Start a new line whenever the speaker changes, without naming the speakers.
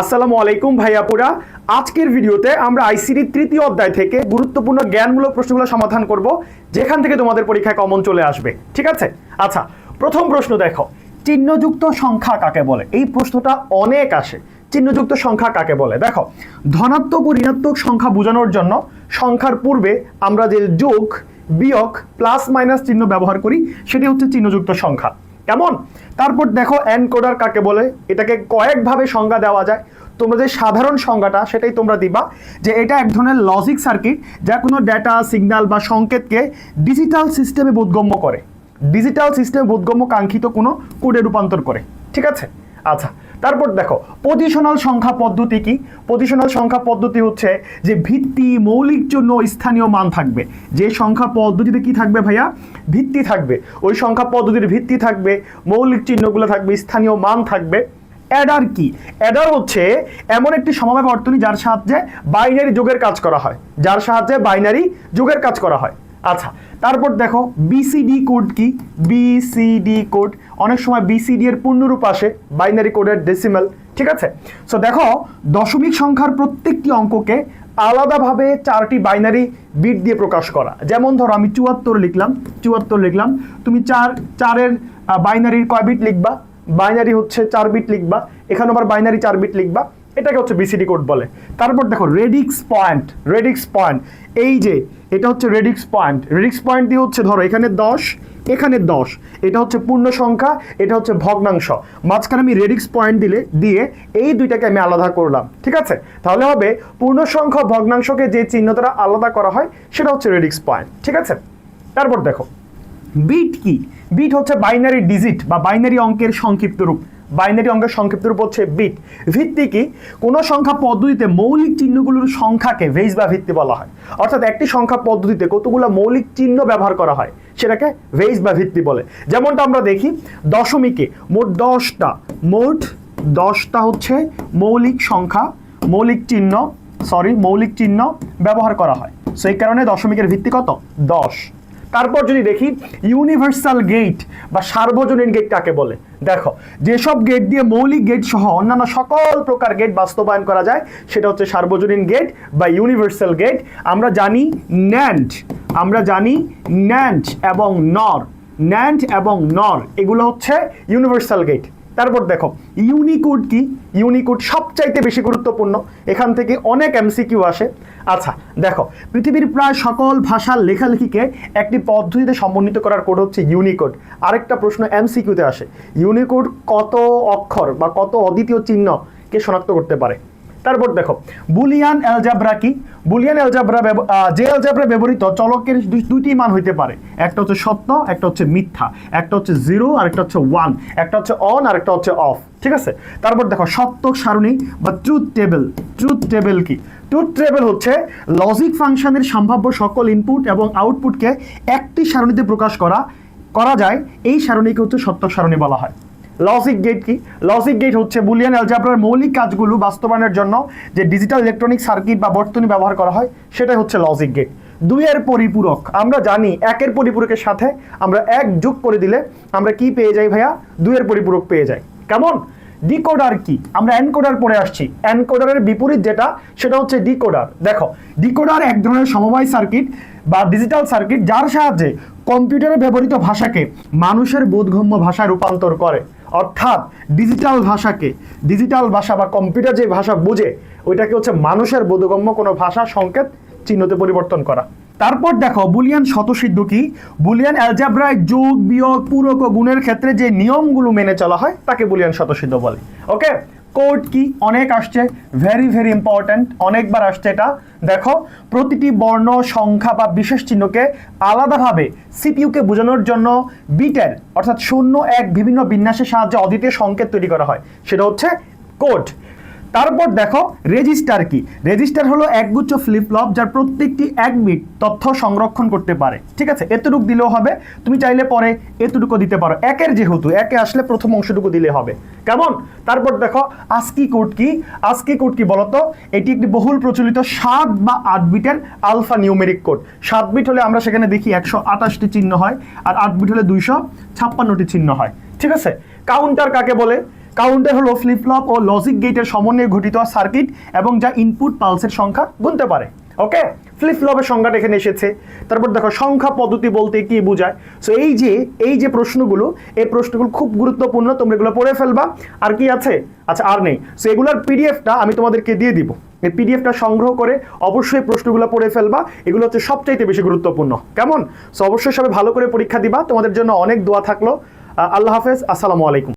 আসসালামু আলাইকুম ভাইয়াপুরা আজকের ভিডিওতে আমরা আইসিডির তৃতীয় অধ্যায় থেকে গুরুত্বপূর্ণ জ্ঞানমূলক প্রশ্নগুলো সমাধান করব, যেখান থেকে তোমাদের পরীক্ষায় কমন চলে আসবে। ঠিক আছে? আচ্ছা প্রথম প্রশ্ন দেখো। চিহ্নযুক্ত সংখ্যা কাকে বলে? এই প্রশ্নটা অনেক আসে। চিহ্নযুক্ত সংখ্যা কাকে বলে? দেখো, ধনাত্মক ও ঋণাত্মক সংখ্যা বোঝানোর জন্য সংখ্যার পূর্বে আমরা যে যোগ, বিয়োগ প্লাস মাইনাস চিহ্ন ব্যবহার করি, সেটি হচ্ছে চিহ্নযুক্ত সংখ্যা। কেমন? তারপর দেখো এনকোডার কাকে বলে? এটাকে কয়েকভাবে সংজ্ঞা দেওয়া যায়। তোমরা যে সাধারণ সংজ্ঞাটা, সেটাই তোমরা দিবা যে এটা এক ধরনের লজিক সার্কিট যা কোনো ডেটা সিগন্যাল বা সংকেতকে ডিজিটাল সিস্টেমে বোধগম্য করে। ডিজিটাল সিস্টেমে বোধগম্য কাঙ্ক্ষিত কোনো কোডে রূপান্তর করে। ঠিক আছে? আচ্ছা তারপর দেখো পজিশনাল সংখ্যা পদ্ধতি কি? পজিশনাল সংখ্যা পদ্ধতি হচ্ছে যে ভিত্তি মৌলিক জন্য স্থানীয় মান থাকবে। যে সংখ্যা পদ্ধতিতে কি থাকবে ভাইয়া? ভিত্তি থাকবে। ওই সংখ্যা পদ্ধতির ভিত্তি থাকবে, মৌলিক চিহ্নগুলো থাকবে, স্থানীয় মান থাকবে। অ্যাডার কি? অ্যাডার হচ্ছে এমন একটি সমবায় বর্তনী যার সাহায্যে বাইনারি যোগের কাজ করা হয়। যার সাহায্যে বাইনারি যোগের কাজ করা হয়। আচ্ছা তারপর দেখো বিসিডি কোড কি? বিসিডি কোড অনেক সময় বিসিডি এর পূর্ণরূপ আসে বাইনারি কোডের ডেসিমাল ঠিক আছে? সো দেখো, দশমিক সংখ্যার প্রত্যেকটি অঙ্ককে আলাদাভাবে চারটি বাইনারি বিট দিয়ে প্রকাশ করা। যেমন ধরো, আমি চুয়াত্তর লিখলাম চুয়াত্তর লিখলাম। তুমি চার, চারের বাইনারির কয় বিট লিখবা? বাইনারি হচ্ছে চার বিট লিখবা। এখানে আবার বাইনারি চার বিট লিখবা। এটাকে হচ্ছে বিসিডি কোড বলে। তারপর দেখো রেডিক্স পয়েন্ট রেডিক্স পয়েন্ট এই যে, এটা হচ্ছে রেডিক্স পয়েন্ট রেডিক্স পয়েন্ট দিয়ে হচ্ছে ধরো, এখানে দশ এখানে দশ, এটা হচ্ছে পূর্ণ সংখ্যা, এটা হচ্ছে ভগ্নাংশ। মাঝখানে আমি রেডিক্স পয়েন্ট দিলে, দিয়ে এই দুইটাকে আমি আলাদা করলাম, ঠিক আছে? তাহলে হবে, পূর্ণ সংখ্যা ভগ্নাংশকে যে চিহ্ন দ্বারা আলাদা করা হয়, সেটা হচ্ছে রেডিক্স পয়েন্ট ঠিক আছে? তারপর দেখো, বিট কি? বিট হচ্ছে বাইনারি ডিজিট বা বাইনারি অঙ্কের সংক্ষিপ্ত রূপ। বাইনারি অঙ্কের সংক্ষিপ্ত রূপ হচ্ছে বিট। ভিত্তি কি? কোনো সংখ্যা পদ্ধতিতে মৌলিক চিহ্নগুলোর সংখ্যাকে ভেজ বা ভিত্তি বলা হয়। অর্থাৎ একটি সংখ্যা পদ্ধতিতে কতগুলো মৌলিক চিহ্ন ব্যবহার করা হয়, সেটাকে ভেজ বা ভিত্তি বলে। যেমনটা আমরা দেখি, দশমিকে মোট দশটা মোট দশটা হচ্ছে মৌলিক সংখ্যা, মৌলিক চিহ্ন সরি মৌলিক চিহ্ন ব্যবহার করা হয়। সেই কারণে দশমিকের ভিত্তি কত? দশ। তারপর যদি দেখি ইউনিভার্সাল গেট বা সার্বজনীন গেট কাকে বলে? দেখো, যেসব গেট দিয়ে মৌলিক গেট সহ অন্যান্য সকল প্রকার গেট বাস্তবায়ন করা যায়, সেটা হচ্ছে সার্বজনীন গেট বা ইউনিভার্সাল গেট আমরা জানি ন্যান্ড আমরা জানি ন্যান্ড এবং নর ন্যান্ড এবং নর এগুলো হচ্ছে ইউনিভার্সাল গেট তারপর দেখো ইউনিকোড কি? ইউনিকোড সবচাইতে বেশি গুরুত্বপূর্ণ। এখান থেকে অনেক এমসিকিউ আসে। আচ্ছা দেখো, পৃথিবীর প্রায় সকল ভাষার লেখালেখিকে একটি পদ্ধতিতে সমন্বিত করার কোড হচ্ছে ইউনিকোড আরেকটা প্রশ্ন এমসিকিউতে আসে। ইউনিকোড কত অক্ষর বা কত অদ্বিতীয় চিহ্নকে শনাক্ত করতে পারে? তারপর দেখো, বুলিয়ান অ্যালজাবরা কি? বুলিয়ান অ্যালজাবরা যে অ্যালজাবরা ব্যবহৃত চলকের দুইটি মান হইতে পারে। একটা হচ্ছে সত্য, একটা হচ্ছে মিথ্যা। একটা হচ্ছে জিরো আর একটা হচ্ছে ওয়ান একটা হচ্ছে অন আর একটা হচ্ছে অফ ঠিক আছে? তারপর দেখো, সত্য, সারণী বা ট্রুথ টেবিল ট্রুথ টেবিল কি? ট্রুথ টেবিল হচ্ছে লজিক ফাংশনের সম্ভাব্য সকল ইনপুট এবং আউটপুটকে একটি সারণীতে প্রকাশ করা করা যায়। এই সারণীকে হচ্ছে সত্য সারণী বলা হয়। লজিক গেট কি? লসিক গেট হচ্ছে বুলিয়ান অ্যালজাবরার মৌলিক কাজগুলো বাস্তবায়নের জন্য যে ডিজিটাল ইলেকট্রনিক সার্কিট বা বর্তনী ব্যবহার করা হয়, সেটাই হচ্ছে লসিক গেট। দুইয়ের পরিপূরক, আমরা জানি একের পরিপূরকের সাথে আমরা এক যোগ করে দিলে আমরা কি পেয়ে যাই ভাইয়া? দুইয়ের পরিপূরক পেয়ে যাই। কেমন? ডিকোডার কি? আমরা এনকোডার পড়ে আসছি। এনকোডারের বিপরীত যেটা, সেটা হচ্ছে ডিকোডার। দেখো, ডিকোডার এক ধরনের সমবায় সার্কিট বা ডিজিটাল সার্কিট যার সাহায্যে কম্পিউটারে ব্যবহৃত ভাষাকে মানুষের বোধগম্য ভাষায় রূপান্তর করে। অর্থাৎ ডিজিটাল ভাষাকে ডিজিটাল ভাষা বা কম্পিউটার যে ভাষা বোঝে, ওইটাকে হচ্ছে মানুষের বোধগম্য কোনো ভাষা সংকেত চিহ্নতে পরিবর্তন করা। তারপর দেখো, বুলিয়ান শতসিদ্ধ কি? বুলিয়ান অ্যালজাব্রায় যোগ, বিয়োগ, পূরক গুণের ক্ষেত্রে যে নিয়মগুলো মেনে চলা হয়, তাকে বুলিয়ান শতসিদ্ধ বলে। ওকে কোড কি? অনেক আসছে। ভেরি ভেরি ইম্পর্ট্যান্ট অনেকবার আসছে এটা। দেখো, প্রতিটি বর্ণ, সংখ্যা বা বিশেষ চিহ্নকে আলাদাভাবে সিপিউকে বোঝানোর জন্য বিটের, অর্থাৎ শূন্য, এক বিভিন্ন বিন্যাসের সাহায্যে অদ্বিতীয় সংকেত তৈরি করা হয়। সেটা হচ্ছে কোড। তারপর দেখো রেজিস্টার কি? রেজিস্টার হলো একগুচ্ছ ফ্লিপ ফ্লপ যার প্রত্যেকটি এক বিট তথ্য সংরক্ষণ করতে পারে। ঠিক আছে? এতটুকু দিলেও হবে। তুমি চাইলে পরে এতটুকু দিতে পারো। একের যেহেতু, একে আসলে প্রথম অংশটুকু দিলে হবে। কেমন? তারপর দেখো আস্কি কোড কি? আস্কি কোড কি বলতো? এটি একটি বহুল প্রচলিত সাত বা আট বিটের আলফা নিউমেরিক কোড সাত বিট হলে আমরা সেখানে দেখি একশো আঠাশটি চিহ্ন হয়, আর আট বিট হলে দুইশো ছাপ্পান্নটি চিহ্ন হয়। ঠিক আছে? কাউন্টার কাকে বলে? কাউন্টার হলো ফ্লিপফ্লপ ও লজিক গেটের সমন্বয়ে ঘটিত সার্কিট এবং যা ইনপুট পালসের সংখ্যা গুনতে পারে। ওকে ফ্লিপফ্লপের সংখ্যাটা এখানে এসেছে। তারপর দেখো, সংখ্যা পদ্ধতি বলতে কি বোঝায়? সো এই যে এই যে প্রশ্নগুলো, এই প্রশ্নগুলো খুব গুরুত্বপূর্ণ, তোমরা এগুলো পড়ে ফেলবা। আর কি আছে? আচ্ছা আর নেই। সো এগুলোর পিডিএফটা আমি তোমাদেরকে দিয়ে দিব। এই পিডিএফটা সংগ্রহ করে অবশ্যই প্রশ্নগুলো পড়ে ফেলবা। এগুলো হচ্ছে সবচাইতে বেশি গুরুত্বপূর্ণ। কেমন? সো অবশ্যই সবাই ভালো করে পরীক্ষা দিবা। তোমাদের জন্য অনেক দোয়া থাকল। আল্লাহ হাফেজ। আসসালামু আলাইকুম।